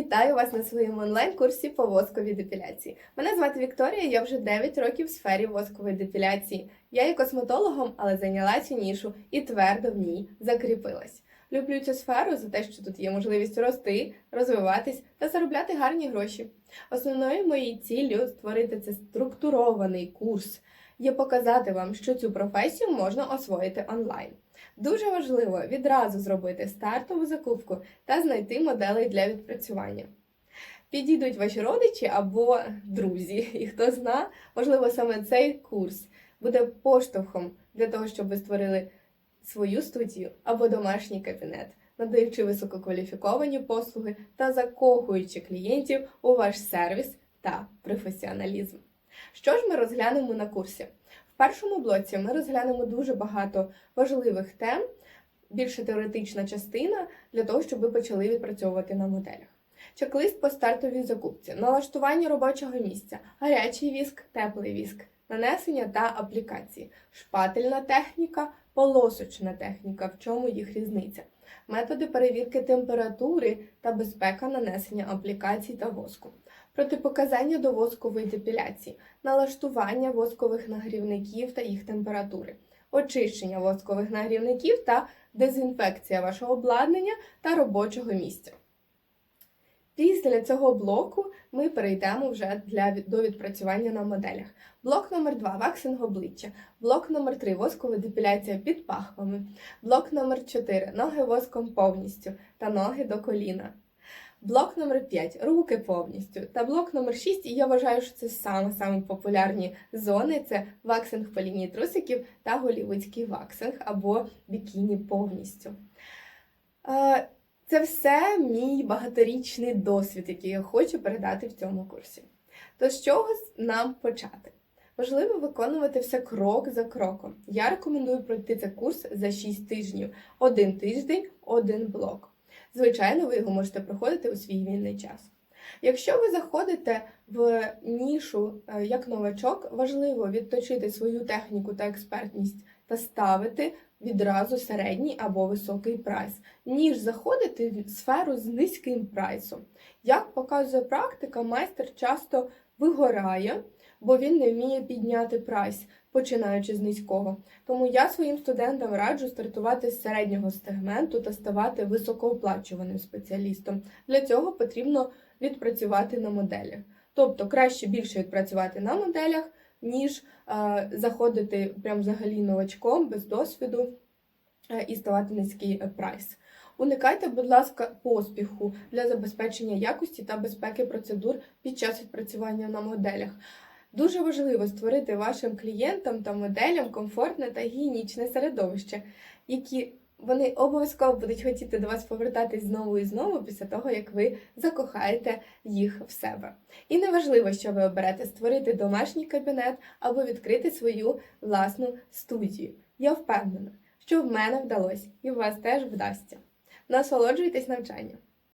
Вітаю вас на своєму онлайн-курсі по восковій депіляції. Мене звати Вікторія, я вже 9 років в сфері воскової депіляції. Я є косметологом, але зайняла цю нішу і твердо в ній закріпилась. Люблю цю сферу за те, що тут є можливість рости, розвиватись та заробляти гарні гроші. Основною моєю ціллю створити це структурований курс є показати вам, що цю професію можна освоїти онлайн. Дуже важливо відразу зробити стартову закупку та знайти моделей для відпрацювання. Підійдуть ваші родичі або друзі, і хто зна, можливо, саме цей курс буде поштовхом для того, щоб ви створили свою студію або домашній кабінет, надаючи висококваліфіковані послуги та закохуючи клієнтів у ваш сервіс та професіоналізм. Що ж ми розглянемо на курсі? В першому блоці ми розглянемо дуже багато важливих тем, більше теоретична частина для того, щоб ви почали відпрацьовувати на моделях. Чек-лист по стартовій закупці, налаштування робочого місця, гарячий віск, теплий віск, нанесення та аплікації, шпательна техніка, полосочна техніка, в чому їх різниця, методи перевірки температури та безпека нанесення аплікацій та воску, протипоказання до воскової депіляції, налаштування воскових нагрівників та їх температури, очищення воскових нагрівників та дезінфекція вашого обладнання та робочого місця. Після цього блоку ми перейдемо вже для до відпрацювання на моделях. Блок номер 2 ваксинг обличчя, блок номер 3 воскова депіляція під пахвами, блок номер 4 ноги воском повністю та ноги до коліна. Блок номер 5 руки повністю. Та блок номер 6, і я вважаю, що це саме саме популярні зони: це ваксинг по лінії трусиків та голівудський ваксинг або бікіні повністю. Це все мій багаторічний досвід, який я хочу передати в цьому курсі. То з чого нам почати? Важливо виконувати все крок за кроком. Я рекомендую пройти цей курс за 6 тижнів, один тиждень, один блок. Звичайно, ви його можете проходити у свій вільний час. Якщо ви заходите в нішу е, як новачок, важливо відточити свою техніку та експертність та ставити відразу середній або високий прайс, ніж заходити в сферу з низьким прайсом. Як показує практика, майстер часто вигорає, бо він не вміє підняти прайс, починаючи з низького. Тому я своїм студентам раджу стартувати з середнього сегменту та ставати високооплачуваним спеціалістом. Для цього потрібно відпрацювати на моделях. Тобто краще більше відпрацювати на моделях, ніж е, заходити прям взагалі новачком без досвіду е, і ставати низький е, прайс. Уникайте, будь ласка, поспіху для забезпечення якості та безпеки процедур під час відпрацювання на моделях. Дуже важливо створити вашим клієнтам та моделям комфортне та гігієнічне середовище, які вони обов'язково будуть хотіти до вас повертатись знову і знову після того, як ви закохаєте їх в себе. І неважливо, що ви оберете створити домашній кабінет або відкрити свою власну студію. Я впевнена, що в мене вдалося і у вас теж вдасться. Насолоджуйтесь навчанням.